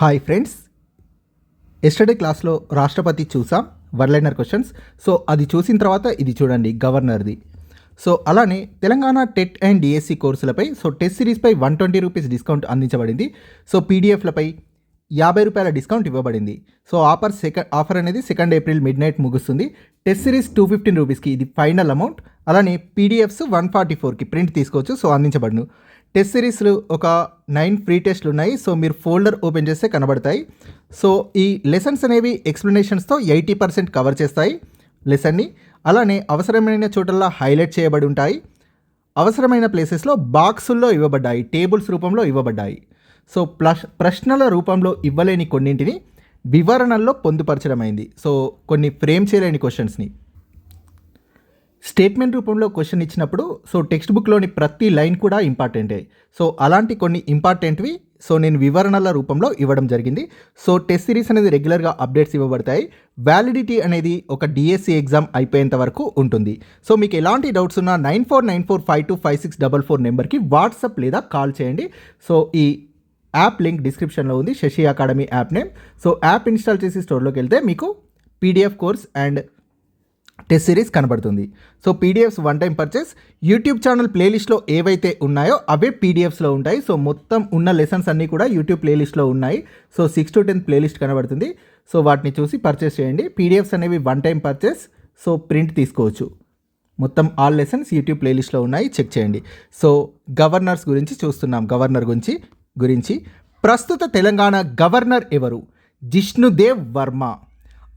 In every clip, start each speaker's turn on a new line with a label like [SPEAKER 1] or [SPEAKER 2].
[SPEAKER 1] Hi friends yesterday క్లాస్లో రాష్ట్రపతి చూసాం. వర్లైనర్ క్వశ్చన్స్ సో అది చూసిన తర్వాత ఇది చూడండి గవర్నర్ది. సో అలానే తెలంగాణ టెట్ అండ్ డిఎస్సి కోర్సులపై సో టెస్ట్ సిరీస్పై వన్ ట్వంటీ రూపీస్ డిస్కౌంట్ అందించబడింది. సో పీడిఎఫ్లపై యాభై రూపాయల డిస్కౌంట్ ఇవ్వబడింది. సో ఆఫర్ సెకండ్ ఆఫర్ అనేది సెకండ్ ఏప్రిల్ మిడ్ నైట్ ముగుస్తుంది టెస్ట్ సిరీస్ టూ ఫిఫ్టీన్ రూపీస్కి ఇది ఫైనల్ అమౌంట్ అలానే పీడిఎఫ్స్ వన్ ఫార్టీ ఫోర్కి ప్రింట్ తీసుకోవచ్చు. సో అందించబడును. టెస్ట్ సిరీస్లు ఒక నైన్ ఫ్రీ టెస్ట్లు ఉన్నాయి. సో మీరు ఫోల్డర్ ఓపెన్ చేస్తే కనబడతాయి. సో ఈ లెసన్స్ అనేవి ఎక్స్ప్లెనేషన్స్తో ఎయిటీ పర్సెంట్ కవర్ చేస్తాయి లెసన్ని. అలానే అవసరమైన చోటల్లా హైలైట్ చేయబడి ఉంటాయి. అవసరమైన ప్లేసెస్లో బాక్సుల్లో ఇవ్వబడ్డాయి. టేబుల్స్ రూపంలో ఇవ్వబడ్డాయి. సో ప్లస్ ప్రశ్నల రూపంలో ఇవ్వలేని కొన్నింటిని వివరణల్లో పొందుపరచడమైంది. సో కొన్ని ఫ్రేమ్ చేయలేని క్వశ్చన్స్ని. స్టేట్మెంట్ రూపంలో క్వశ్చన్ ఇచ్చినప్పుడు సో టెక్స్ట్ బుక్లోని ప్రతి లైన్ కూడా ఇంపార్టెంటే. సో అలాంటి కొన్ని ఇంపార్టెంట్వి సో నేను వివరణల రూపంలో ఇవ్వడం జరిగింది. సో టెస్ట్ సిరీస్ అనేది రెగ్యులర్గా అప్డేట్స్ ఇవ్వబడతాయి. వ్యాలిడిటీ అనేది ఒక డిఎస్సి ఎగ్జామ్ అయిపోయేంత వరకు ఉంటుంది. సో మీకు ఎలాంటి డౌట్స్ ఉన్నా nine four nine four five two five six double four నెంబర్కి వాట్సాప్ లేదా కాల్ చేయండి. సో ఈ యాప్ లింక్ డిస్క్రిప్షన్లో ఉంది Shashi academy app name. So app install చేసి స్టోర్లోకి వెళ్తే మీకు PDF course and test series కనబడుతుంది. So PDFs one time purchase. YouTube channel ప్లేలిస్ట్లో ఏవైతే ఉన్నాయో అవే పీడిఎఫ్స్లో ఉంటాయి. సో మొత్తం ఉన్న లెసన్స్ అన్నీ కూడా యూట్యూబ్ ప్లేలిస్ట్లో ఉన్నాయి. So six to tenth playlist కనబడుతుంది. సో వాటిని చూసి పర్చేస్ చేయండి. పీడిఎఫ్స్ అనేవి one time purchase. So print తీసుకోవచ్చు. మొత్తం ఆల్ లెసన్స్ యూట్యూబ్ ప్లేలిస్ట్లో ఉన్నాయి. చెక్ చేయండి. సో గవర్నర్స్ గురించి చూస్తున్నాం. గవర్నర్ గురించి గురించి. ప్రస్తుత తెలంగాణ గవర్నర్ ఎవరు? జిష్ణుదేవ్ వర్మ.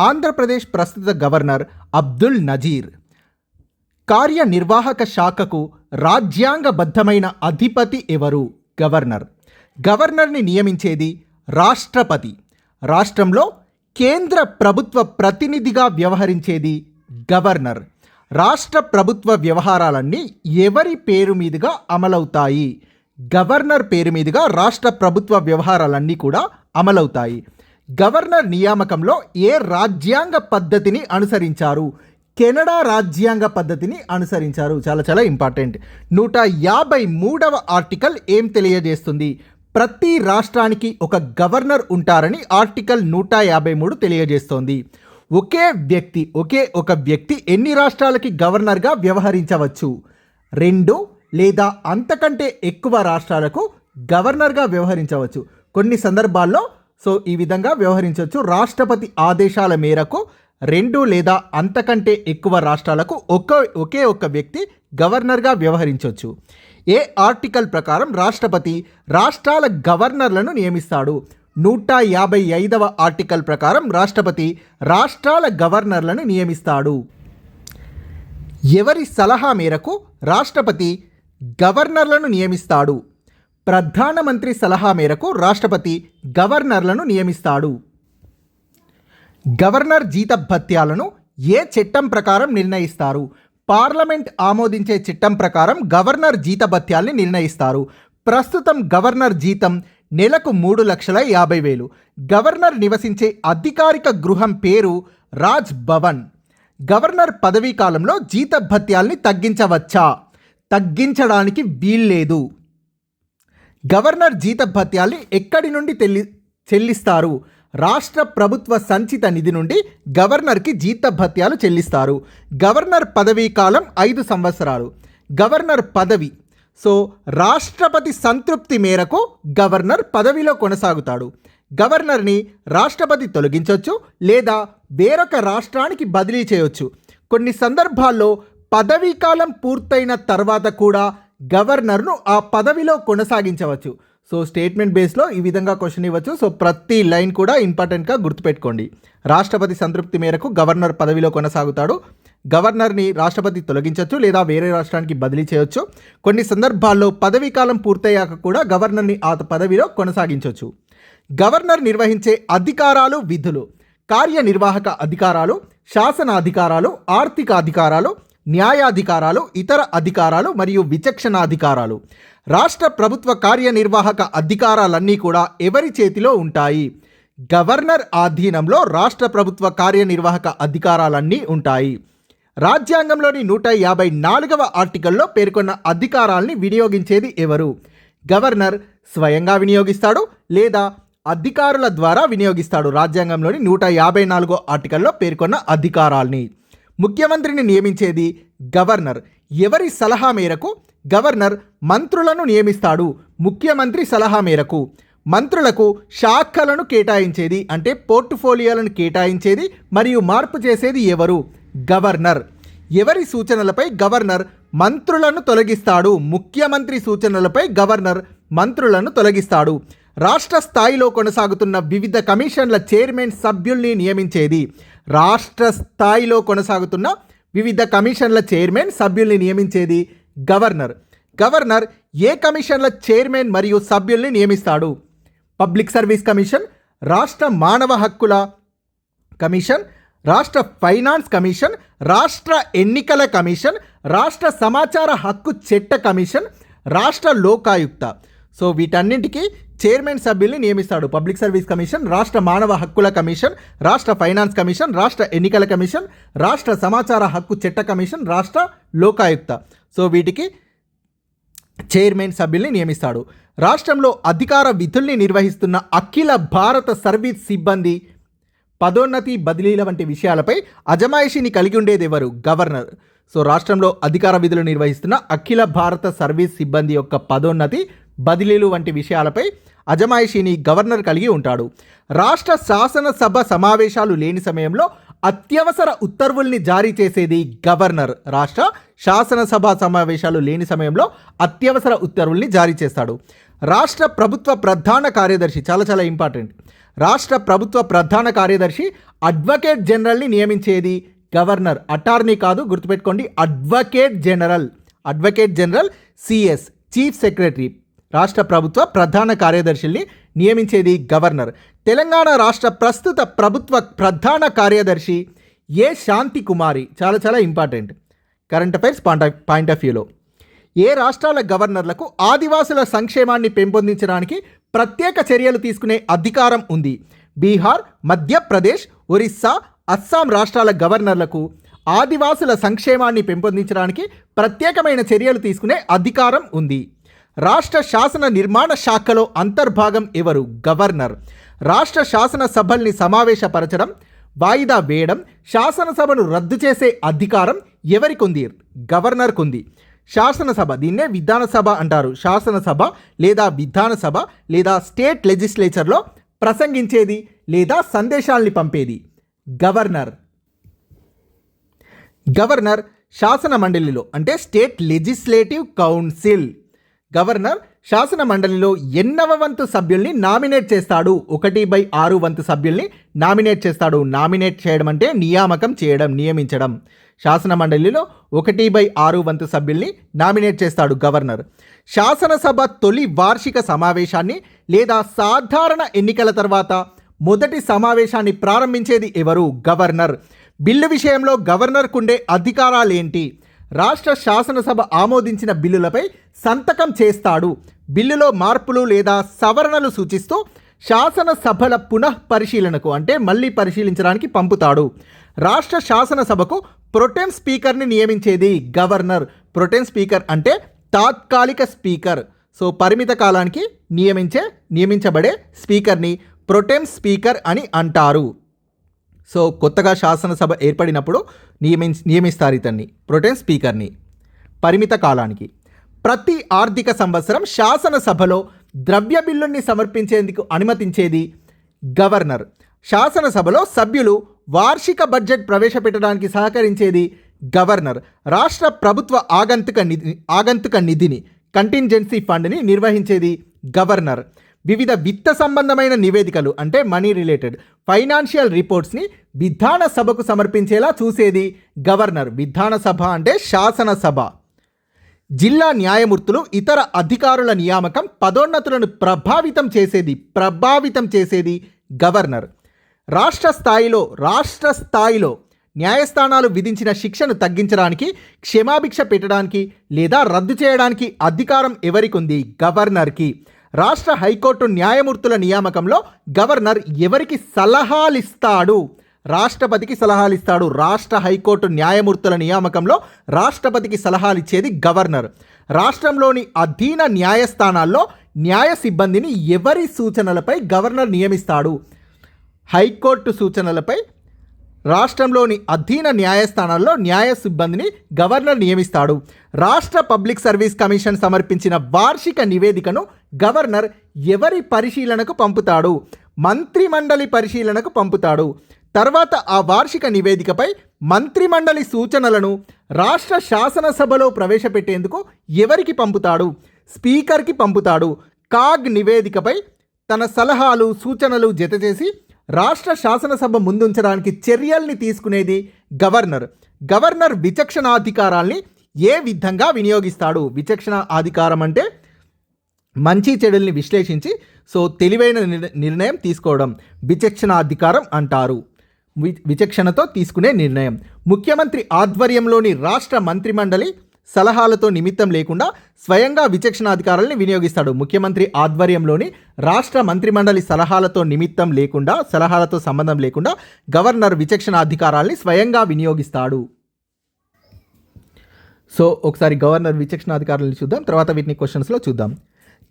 [SPEAKER 1] ఆంధ్రప్రదేశ్ ప్రస్తుత గవర్నర్ అబ్దుల్ నజీర్. కార్యనిర్వాహక శాఖకు రాజ్యాంగబద్ధమైన అధిపతి ఎవరు? గవర్నర్. గవర్నర్ని నియమించేది రాష్ట్రపతి. రాష్ట్రంలో కేంద్ర ప్రభుత్వ ప్రతినిధిగా వ్యవహరించేది గవర్నర్. రాష్ట్ర ప్రభుత్వ వ్యవహారాలన్నీ ఎవరి పేరు మీదుగా అమలవుతాయి? గవర్నర్ పేరు మీదుగా రాష్ట్ర ప్రభుత్వ వ్యవహారాలన్నీ కూడా అమలవుతాయి. గవర్నర్ నియామకంలో ఏ రాజ్యాంగ పద్ధతిని అనుసరించారు? కెనడా రాజ్యాంగ పద్ధతిని అనుసరించారు. చాలా చాలా ఇంపార్టెంట్. నూట యాభై మూడవ ఆర్టికల్ ఏం తెలియజేస్తుంది? ప్రతి రాష్ట్రానికి ఒక గవర్నర్ ఉంటారని ఆర్టికల్ నూట యాభై మూడు తెలియజేస్తోంది. ఒకే వ్యక్తి ఒకే ఒక వ్యక్తి ఎన్ని రాష్ట్రాలకి గవర్నర్గా వ్యవహరించవచ్చు? రెండు లేదా అంతకంటే ఎక్కువ రాష్ట్రాలకు గవర్నర్గా వ్యవహరించవచ్చు. కొన్ని సందర్భాల్లో సో ఈ విధంగా వ్యవహరించవచ్చు. రాష్ట్రపతి ఆదేశాల మేరకు రెండు లేదా అంతకంటే ఎక్కువ రాష్ట్రాలకు ఒక ఒకే ఒక్క వ్యక్తి గవర్నర్గా వ్యవహరించవచ్చు. ఏ ఆర్టికల్ ప్రకారం రాష్ట్రపతి రాష్ట్రాల గవర్నర్లను నియమిస్తాడు? నూట యాభై ఐదవ ఆర్టికల్ ప్రకారం రాష్ట్రపతి రాష్ట్రాల గవర్నర్లను నియమిస్తాడు. ఎవరి సలహా మేరకు రాష్ట్రపతి గవర్నర్లను నియమిస్తాడు? ప్రధానమంత్రి సలహా మేరకు రాష్ట్రపతి గవర్నర్లను నియమిస్తాడు. గవర్నర్ జీత భత్యాలను ఏ చట్టం ప్రకారం నిర్ణయిస్తారు? పార్లమెంట్ ఆమోదించే చట్టం ప్రకారం గవర్నర్ జీత భత్యాల్ని నిర్ణయిస్తారు. ప్రస్తుతం గవర్నర్ జీతం నెలకు మూడు లక్షల యాభై వేలు. గవర్నర్ నివసించే అధికారిక గృహం పేరు రాజ్ భవన్. గవర్నర్ పదవీ కాలంలో జీత భత్యాల్ని తగ్గించవచ్చా? తగ్గించడానికి వీల్లేదు. గవర్నర్ జీత భత్యాల్ని ఎక్కడి నుండి తెల్లి చెల్లిస్తారు? రాష్ట్ర ప్రభుత్వ సంచిత నిధి నుండి గవర్నర్కి జీత భత్యాలు చెల్లిస్తారు. గవర్నర్ పదవీ కాలం ఐదు సంవత్సరాలు. గవర్నర్ పదవి. సో రాష్ట్రపతి సంతృప్తి మేరకు గవర్నర్ పదవిలో కొనసాగుతాడు. గవర్నర్ని రాష్ట్రపతి తొలగించవచ్చు లేదా వేరొక రాష్ట్రానికి బదిలీ చేయవచ్చు కొన్ని సందర్భాల్లో పదవీ కాలం పూర్తయిన తర్వాత కూడా గవర్నర్ను ఆ పదవిలో కొనసాగించవచ్చు. సో స్టేట్మెంట్ బేస్లో ఈ విధంగా క్వశ్చన్ ఇవ్వచ్చు. సో ప్రతి లైన్ కూడా ఇంపార్టెంట్గా గుర్తుపెట్టుకోండి. రాష్ట్రపతి సంతృప్తి మేరకు గవర్నర్ పదవిలో కొనసాగుతాడు. గవర్నర్ని రాష్ట్రపతి తొలగించవచ్చు లేదా వేరే రాష్ట్రానికి బదిలీ చేయొచ్చు. కొన్ని సందర్భాల్లో పదవీ కాలం పూర్తయ్యాక కూడా గవర్నర్ని ఆ పదవిలో కొనసాగించవచ్చు గవర్నర్ నిర్వహించే అధికారాలు విధులు. కార్యనిర్వాహక అధికారాలు శాసన అధికారాలు ఆర్థిక అధికారాలు న్యాయాధికారాలు ఇతర అధికారాలు మరియు విచక్షణాధికారాలు. రాష్ట్ర ప్రభుత్వ కార్యనిర్వాహక అధికారాలన్నీ కూడా ఎవరి చేతిలో ఉంటాయి? గవర్నర్ ఆధీనంలో రాష్ట్ర ప్రభుత్వ కార్యనిర్వాహక అధికారాలన్నీ ఉంటాయి. రాజ్యాంగంలోని నూట యాభై నాలుగవ ఆర్టికల్లో పేర్కొన్న అధికారాల్ని వినియోగించేది ఎవరు? గవర్నర్ స్వయంగా వినియోగిస్తాడు లేదా అధికారుల ద్వారా వినియోగిస్తాడు? రాజ్యాంగంలోని నూట యాభై నాలుగో ఆర్టికల్లో పేర్కొన్న అధికారాల్ని. ముఖ్యమంత్రిని నియమించేది గవర్నర్. ఎవరి సలహా మేరకు గవర్నర్ మంత్రులను నియమిస్తాడు? ముఖ్యమంత్రి సలహా మేరకు. మంత్రులకు శాఖలను కేటాయించేది అంటే పోర్ట్ఫోలియోలను కేటాయించేది మరియు మార్పు చేసేది ఎవరు? గవర్నర్. ఎవరి సూచనలపై గవర్నర్ మంత్రులను తొలగిస్తాడు? ముఖ్యమంత్రి సూచనలపై గవర్నర్ మంత్రులను తొలగిస్తాడు. రాష్ట్ర స్థాయిలో కొనసాగుతున్న వివిధ కమిషన్ల చైర్మన్ సభ్యుల్ని నియమించేది రాష్ట్ర స్థాయిలో కొనసాగుతున్న వివిధ కమిషన్ల చైర్మన్ సభ్యుల్ని నియమించేది గవర్నర్. గవర్నర్ ఏ కమిషన్ల చైర్మన్ మరియు సభ్యుల్ని నియమిస్తాడు? పబ్లిక్ సర్వీస్ కమిషన్ రాష్ట్ర మానవ హక్కుల కమిషన్ రాష్ట్ర ఫైనాన్స్ కమిషన్ రాష్ట్ర ఎన్నికల కమిషన్ రాష్ట్ర సమాచార హక్కు చట్ట కమిషన్ రాష్ట్ర లోకాయుక్త. సో వీటన్నింటికి చైర్మన్ సభ్యుల్ని నియమిస్తాడు. పబ్లిక్ సర్వీస్ కమిషన్ రాష్ట్ర మానవ హక్కుల కమిషన్ రాష్ట్ర ఫైనాన్స్ కమిషన్ రాష్ట్ర ఎన్నికల కమిషన్ రాష్ట్ర సమాచార హక్కు చట్ట కమిషన్ రాష్ట్ర లోకాయుక్త. సో వీటికి చైర్మన్ సభ్యుల్ని నియమిస్తాడు. రాష్ట్రంలో అధికార విధుల్ని నిర్వహిస్తున్న అఖిల భారత సర్వీస్ సిబ్బంది పదోన్నతి బదిలీల వంటి విషయాలపై అజమాయిషిని కలిగి ఉండేది ఎవరు గవర్నర్. సో రాష్ట్రంలో అధికార విధులు నిర్వహిస్తున్న అఖిల భారత సర్వీస్ సిబ్బంది యొక్క పదోన్నతి బదిలీలు వంటి విషయాలపై అజమాయిషిని గవర్నర్ కలిగి ఉంటాడు. రాష్ట్ర శాసనసభ సమావేశాలు లేని సమయంలో అత్యవసర ఉత్తర్వుల్ని జారీ చేసేది గవర్నర్. రాష్ట్ర శాసనసభ సమావేశాలు లేని సమయంలో అత్యవసర ఉత్తర్వుల్ని జారీ చేస్తాడు. రాష్ట్ర ప్రభుత్వ ప్రధాన కార్యదర్శి చాలా చాలా ఇంపార్టెంట్. రాష్ట్ర ప్రభుత్వ ప్రధాన కార్యదర్శి అడ్వకేట్ జనరల్ని నియమించేది గవర్నర్. అటార్నీ కాదు గుర్తుపెట్టుకోండి advocate general. Advocate general CS chief secretary. రాష్ట్ర ప్రభుత్వ ప్రధాన కార్యదర్శుల్ని నియమించేది గవర్నర్. తెలంగాణ రాష్ట్ర ప్రస్తుత ప్రభుత్వ ప్రధాన కార్యదర్శి ఏ శాంతి కుమారి? చాలా చాలా important. Current affairs point point of వ్యూలో. ఏ రాష్ట్రాల గవర్నర్లకు ఆదివాసుల సంక్షేమాన్ని పెంపొందించడానికి ప్రత్యేక చర్యలు తీసుకునే అధికారం ఉంది? బీహార్ మధ్యప్రదేశ్ ఒరిస్సా అస్సాం రాష్ట్రాల గవర్నర్లకు ఆదివాసుల సంక్షేమాన్ని పెంపొందించడానికి ప్రత్యేకమైన చర్యలు తీసుకునే అధికారం ఉంది. రాష్ట్ర శాసన నిర్మాణ శాఖలో అంతర్భాగం ఎవరు? గవర్నర్. రాష్ట్ర శాసన సభల్ని సమావేశపరచడం వాయిదా వేయడం శాసనసభను రద్దు చేసే అధికారం ఎవరికుంది? గవర్నర్కుంది. శాసనసభ దీన్నే విధానసభ అంటారు. శాసనసభ లేదా విధానసభ లేదా స్టేట్ లెజిస్లేచర్లో ప్రసంగించేది లేదా సందేశాల్ని పంపేది? గవర్నర్. గవర్నర్ శాసన మండలిలో అంటే స్టేట్ లెజిస్లేటివ్ కౌన్సిల్. గవర్నర్ శాసన మండలిలో ఎన్నవ వంతు సభ్యుల్ని నామినేట్ చేస్తాడు. ఒకటి బై ఆరు వంతు సభ్యుల్ని నామినేట్ చేస్తాడు. నామినేట్ చేయడం అంటే నియామకం చేయడం నియమించడం. శాసన మండలిలో ఒకటి బై ఆరు వంతు సభ్యుల్ని నామినేట్ చేస్తాడు గవర్నర్. శాసనసభ తొలి వార్షిక సమావేశాన్ని లేదా సాధారణ ఎన్నికల తర్వాత మొదటి సమావేశాన్ని ప్రారంభించేది ఎవరు? గవర్నర్. బిల్లు విషయంలో గవర్నర్కుండే అధికారాలేంటి? రాష్ట్ర శాసనసభ ఆమోదించిన బిల్లులపై సంతకం చేస్తాడు. బిల్లులో మార్పులు లేదా సవరణలు సూచిస్తూ శాసనసభల పునః పరిశీలనకు అంటే మళ్ళీ పరిశీలించడానికి పంపుతాడు. రాష్ట్ర శాసనసభకు ప్రొటెం స్పీకర్ని నియమించేది గవర్నర్. ప్రొటెం స్పీకర్ అంటే తాత్కాలిక స్పీకర్. సో పరిమిత కాలానికి నియమించే నియమించబడే స్పీకర్ని ప్రొటెం స్పీకర్ అని అంటారు. సో కొత్తగా శాసనసభ ఏర్పడినప్పుడు నియమి నియమిస్తారు ఇతన్ని ప్రొటెన్ స్పీకర్ని. పరిమిత కాలానికి. ప్రతి ఆర్థిక సంవత్సరం శాసనసభలో ద్రవ్య బిల్లుని సమర్పించేందుకు అనుమతించేది గవర్నర్. శాసనసభలో సభ్యులు వార్షిక బడ్జెట్ ప్రవేశపెట్టడానికి సహకరించేది గవర్నర్. రాష్ట్ర ప్రభుత్వ ఆగంతుక నిధి ఆగంతుక నిధిని కంటింజెన్సీ ఫండ్ని నిర్వహించేది గవర్నర్. వివిధ విత్త సంబంధమైన నివేదికలు అంటే మనీ రిలేటెడ్ ఫైనాన్షియల్ రిపోర్ట్స్ని విధాన సభకు సమర్పించేలా చూసేది గవర్నర్. విధాన సభ అంటే శాసనసభ జిల్లా న్యాయమూర్తులు ఇతర అధికారుల నియామకం పదోన్నతులను ప్రభావితం చేసేది ప్రభావితం చేసేది గవర్నర్. రాష్ట్ర స్థాయిలో రాష్ట్ర స్థాయిలో న్యాయస్థానాలు విధించిన శిక్షను తగ్గించడానికి క్షమాభిక్ష పెట్టడానికి లేదా రద్దు చేయడానికి అధికారం ఎవరికి ఉంది గవర్నర్కి. రాష్ట్ర హైకోర్టు న్యాయమూర్తుల నియామకంలో గవర్నర్ ఎవరికి సలహాలిస్తాడు? రాష్ట్రపతికి సలహాలిస్తాడు. రాష్ట్ర హైకోర్టు న్యాయమూర్తుల నియామకంలో రాష్ట్రపతికి సలహాలిచ్చేది గవర్నర్. రాష్ట్రంలోని అధీన న్యాయస్థానాల్లో న్యాయ సిబ్బందిని ఎవరి సూచనలపై గవర్నర్ నియమిస్తాడు? హైకోర్టు సూచనలపై రాష్ట్రంలోని అధీన న్యాయస్థానాల్లో న్యాయ సిబ్బందిని గవర్నర్ నియమిస్తాడు. రాష్ట్ర పబ్లిక్ సర్వీస్ కమిషన్ సమర్పించిన వార్షిక నివేదికను గవర్నర్ ఎవరి పరిశీలనకు పంపుతాడు? మంత్రిమండలి పరిశీలనకు పంపుతాడు. తర్వాత ఆ వార్షిక నివేదికపై మంత్రిమండలి సూచనలను రాష్ట్ర శాసనసభలో ప్రవేశపెట్టేందుకు ఎవరికి పంపుతాడు? స్పీకర్కి పంపుతాడు. కాగ్ నివేదికపై తన సలహాలు సూచనలు జతచేసి రాష్ట్ర శాసనసభ ముందుంచడానికి చర్యల్ని తీసుకునేది గవర్నర్. గవర్నర్ విచక్షణాధికారాల్ని ఏ విధంగా వినియోగిస్తాడు? విచక్షణ అధికారం అంటే మంచి చెడుల్ని విశ్లేషించి సో తెలివైన నిర్ణయం తీసుకోవడం. విచక్షణాధికారం అంటారు. వి- విచక్షణతో తీసుకునే నిర్ణయం. ముఖ్యమంత్రి ఆధ్వర్యంలోని రాష్ట్ర మంత్రిమండలి సలహాలతో నిమిత్తం లేకుండా స్వయంగా విచక్షణాధికారాలను వినియోగిస్తాడు. ముఖ్యమంత్రి ఆధ్వర్యంలోని రాష్ట్ర మంత్రిమండలి సలహాలతో నిమిత్తం లేకుండా సలహాలతో సంబంధం లేకుండా గవర్నర్ విచక్షణాధికారాల్ని స్వయంగా వినియోగిస్తాడు. సో ఒకసారి గవర్నర్ విచక్షణాధికారాలను చూద్దాం. తర్వాత వీటిని క్వశ్చన్స్లో చూద్దాం.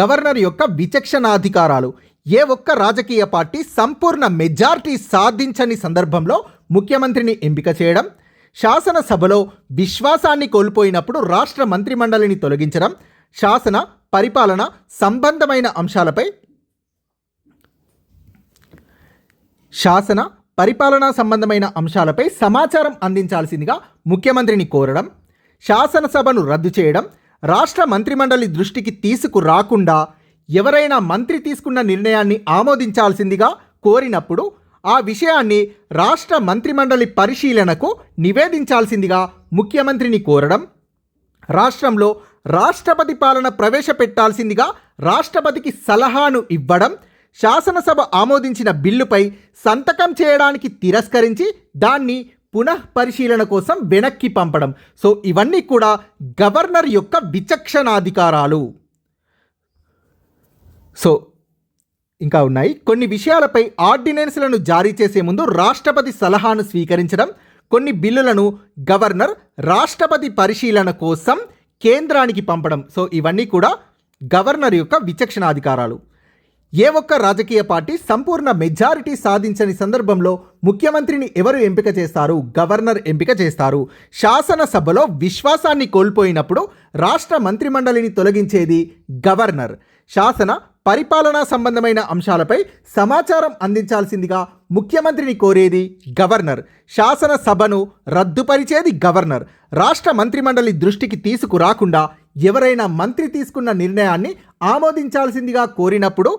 [SPEAKER 1] గవర్నర్ యొక్క విచక్షణాధికారాలు ఏ ఒక్క రాజకీయ పార్టీ సంపూర్ణ మెజార్టీ సాధించని సందర్భంలో ముఖ్యమంత్రిని ఎంపిక చేయడం శాసనసభలో విశ్వాసాన్ని కోల్పోయినప్పుడు రాష్ట్ర మంత్రిమండలిని తొలగించడం శాసన పరిపాలన సంబంధమైన అంశాలపై శాసన పరిపాలనా సంబంధమైన అంశాలపై సమాచారం అందించాల్సిందిగా ముఖ్యమంత్రిని కోరడం శాసనసభను రద్దు చేయడం రాష్ట్ర మంత్రిమండలి దృష్టికి తీసుకురాకుండా ఎవరైనా మంత్రి తీసుకున్న నిర్ణయాన్ని ఆమోదించాల్సిందిగా కోరినప్పుడు ఆ విషయాన్ని రాష్ట్ర మంత్రిమండలి పరిశీలనకు నివేదించాల్సిందిగా ముఖ్యమంత్రిని కోరడం రాష్ట్రంలో రాష్ట్రపతి పాలన ప్రవేశపెట్టాల్సిందిగా రాష్ట్రపతికి సలహాను ఇవ్వడం శాసనసభ ఆమోదించిన బిల్లుపై సంతకం చేయడానికి తిరస్కరించి దాన్ని పునః పరిశీలన కోసం వెనక్కి పంపడం. సో ఇవన్నీ కూడా గవర్నర్ యొక్క విచక్షణాధికారాలు. సో ఇంకా ఉన్నాయి. కొన్ని విషయాలపై ఆర్డినెన్స్లను జారీ చేసే ముందు రాష్ట్రపతి సలహాను స్వీకరించడం కొన్ని బిల్లులను గవర్నర్ రాష్ట్రపతి పరిశీలన కోసం కేంద్రానికి పంపడం. సో ఇవన్నీ కూడా గవర్నర్ యొక్క విచక్షణాధికారాలు. ఏ ఒక్క రాజకీయ పార్టీ సంపూర్ణ మెజారిటీ సాధించని సందర్భంలో ముఖ్యమంత్రిని ఎవరు ఎంపిక చేస్తారు? గవర్నర్ ఎంపిక చేస్తారు. శాసనసభలో విశ్వాసాన్ని కోల్పోయినప్పుడు రాష్ట్ర మంత్రిమండలిని తొలగించేది గవర్నర్. శాసన పరిపాలనా సంబంధమైన అంశాలపై సమాచారం అందించాల్సిందిగా ముఖ్యమంత్రిని కోరేది గవర్నర్. శాసనసభను రద్దుపరిచేది గవర్నర్. రాష్ట్ర మంత్రిమండలి దృష్టికి తీసుకురాకుండా ఎవరైనా మంత్రి తీసుకున్న నిర్ణయాన్ని ఆమోదించాల్సిందిగా కోరినప్పుడు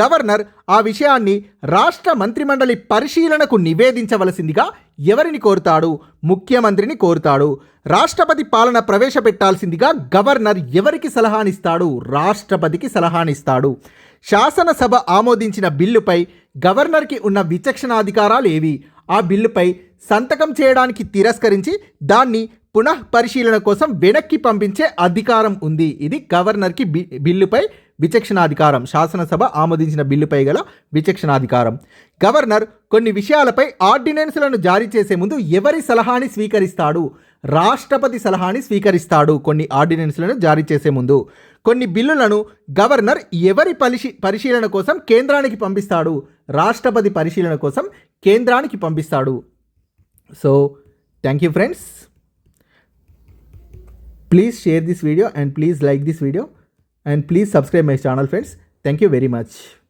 [SPEAKER 1] గవర్నర్ ఆ విషయాన్ని రాష్ట్ర మంత్రిమండలి పరిశీలనకు నివేదించవలసిందిగా ఎవరిని కోరుతాడు? ముఖ్యమంత్రిని కోరుతాడు. రాష్ట్రపతి పాలన ప్రవేశపెట్టాల్సిందిగా గవర్నర్ ఎవరికి సలహానిస్తాడు? రాష్ట్రపతికి సలహానిస్తాడు. శాసనసభ ఆమోదించిన బిల్లుపై గవర్నర్కి ఉన్న విచక్షణాధికారాలు ఏవి? ఆ బిల్లుపై సంతకం చేయడానికి తిరస్కరించి దాన్ని పునః పరిశీలన కోసం వెనక్కి పంపించే అధికారం ఉంది. ఇది గవర్నర్కి బి బిల్లుపై విచక్షణాధికారం. శాసనసభ ఆమోదించిన బిల్లుపై గల విచక్షణాధికారం. గవర్నర్ కొన్ని విషయాలపై ఆర్డినెన్స్లను జారీ చేసే ముందు ఎవరి సలహాని స్వీకరిస్తాడు? రాష్ట్రపతి సలహాని స్వీకరిస్తాడు కొన్ని ఆర్డినెన్స్లను జారీ చేసే ముందు. కొన్ని బిల్లులను గవర్నర్ ఎవరి పరిశీ పరిశీలన కోసం కేంద్రానికి పంపిస్తాడు? రాష్ట్రపతి పరిశీలన కోసం కేంద్రానికి పంపిస్తాడు. So thank you friends. Please share this video and please like this video. And please subscribe my channel friends. Thank you very much